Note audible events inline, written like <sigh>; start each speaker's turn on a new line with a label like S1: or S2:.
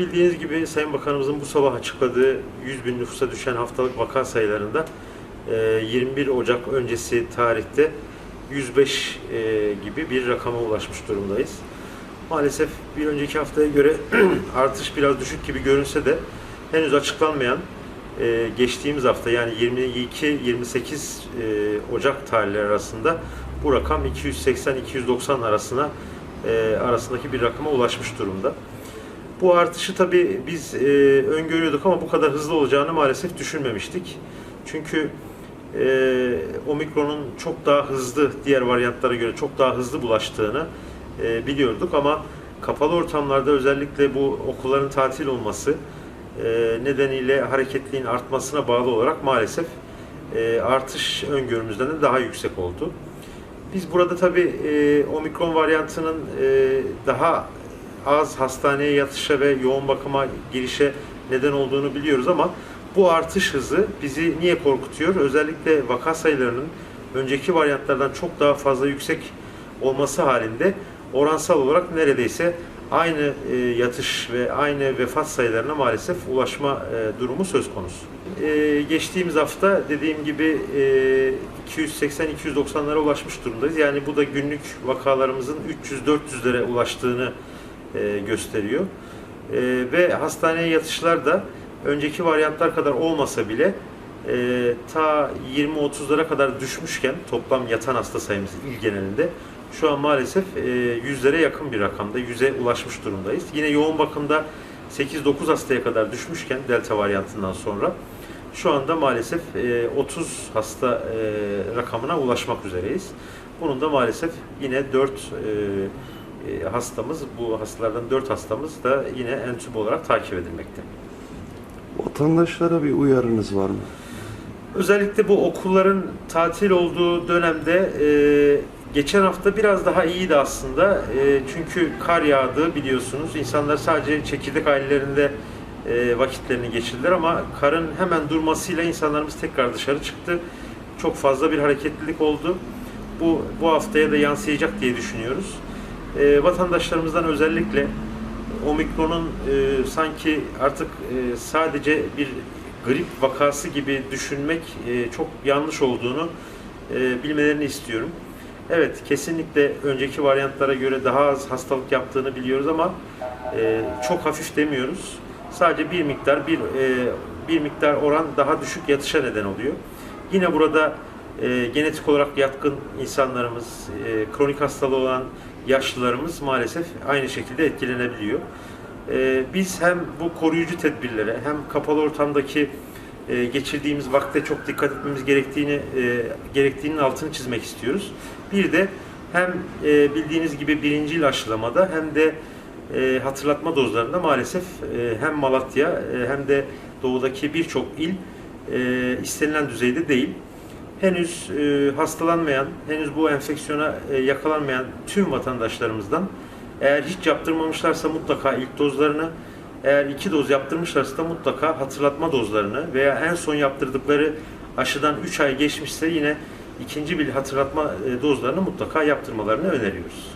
S1: bildiğiniz gibi Sayın Bakanımızın bu sabah açıkladığı 100 bin nüfusa düşen haftalık vaka sayılarında e, 21 Ocak öncesi tarihte 105 e, gibi bir rakama ulaşmış durumdayız. Maalesef bir önceki haftaya göre <clears throat> artış biraz düşük gibi görünse de henüz açıklanmayan e, geçtiğimiz hafta yani 22-28 e, Ocak tarihleri arasında bu rakam 280-290 arasına e, arasındaki bir rakama ulaşmış durumda. Bu artışı tabii biz e, öngörüyorduk ama bu kadar hızlı olacağını maalesef düşünmemiştik. Çünkü e, omikronun çok daha hızlı diğer varyantlara göre çok daha hızlı bulaştığını e, biliyorduk ama kapalı ortamlarda özellikle bu okulların tatil olması e, nedeniyle hareketliğin artmasına bağlı olarak maalesef e, artış öngörümüzden de daha yüksek oldu. Biz burada tabii e, omikron varyantının e, daha az hastaneye yatışa ve yoğun bakıma girişe neden olduğunu biliyoruz ama bu artış hızı bizi niye korkutuyor? Özellikle vaka sayılarının önceki varyantlardan çok daha fazla yüksek olması halinde oransal olarak neredeyse aynı e, yatış ve aynı vefat sayılarına maalesef ulaşma e, durumu söz konusu. E, geçtiğimiz hafta dediğim gibi e, 280-290'lara ulaşmış durumdayız. Yani bu da günlük vakalarımızın 300-400'lere ulaştığını e, gösteriyor. E, ve hastaneye yatışlar da önceki varyantlar kadar olmasa bile e, ta 20-30'lara kadar düşmüşken toplam yatan hasta sayımız il genelinde şu an maalesef e, yüzlere yakın bir rakamda, yüze ulaşmış durumdayız. Yine yoğun bakımda 8-9 hastaya kadar düşmüşken delta varyantından sonra şu anda maalesef e, 30 hasta e, rakamına ulaşmak üzereyiz. Bunun da maalesef yine 4 e, e, hastamız, bu hastalardan 4 hastamız da yine entüb olarak takip edilmekte.
S2: Vatandaşlara bir uyarınız var mı?
S1: Özellikle bu okulların tatil olduğu dönemde e, geçen hafta biraz daha iyiydi aslında. E, çünkü kar yağdı biliyorsunuz. İnsanlar sadece çekirdek ailelerinde e, vakitlerini geçirdiler ama karın hemen durmasıyla insanlarımız tekrar dışarı çıktı. Çok fazla bir hareketlilik oldu. Bu bu haftaya da yansıyacak diye düşünüyoruz. E, vatandaşlarımızdan özellikle omikronun e, sanki artık e, sadece bir grip vakası gibi düşünmek e, çok yanlış olduğunu e, bilmelerini istiyorum. Evet, kesinlikle önceki varyantlara göre daha az hastalık yaptığını biliyoruz ama e, çok hafif demiyoruz. Sadece bir miktar bir e, bir miktar oran daha düşük yatışa neden oluyor. Yine burada e, genetik olarak yatkın insanlarımız, e, kronik hastalığı olan yaşlılarımız maalesef aynı şekilde etkilenebiliyor. E, biz hem bu koruyucu tedbirlere hem kapalı ortamdaki e, geçirdiğimiz vakte çok dikkat etmemiz gerektiğini e, gerektiğinin altını çizmek istiyoruz. Bir de hem e, bildiğiniz gibi birinci yıl aşılamada hem de e, hatırlatma dozlarında maalesef hem Malatya hem de doğudaki birçok il istenilen düzeyde değil. Henüz e, hastalanmayan, henüz bu enfeksiyona e, yakalanmayan tüm vatandaşlarımızdan eğer hiç yaptırmamışlarsa mutlaka ilk dozlarını, eğer iki doz yaptırmışlarsa da mutlaka hatırlatma dozlarını veya en son yaptırdıkları aşıdan 3 ay geçmişse yine ikinci bir hatırlatma e, dozlarını mutlaka yaptırmalarını öneriyoruz.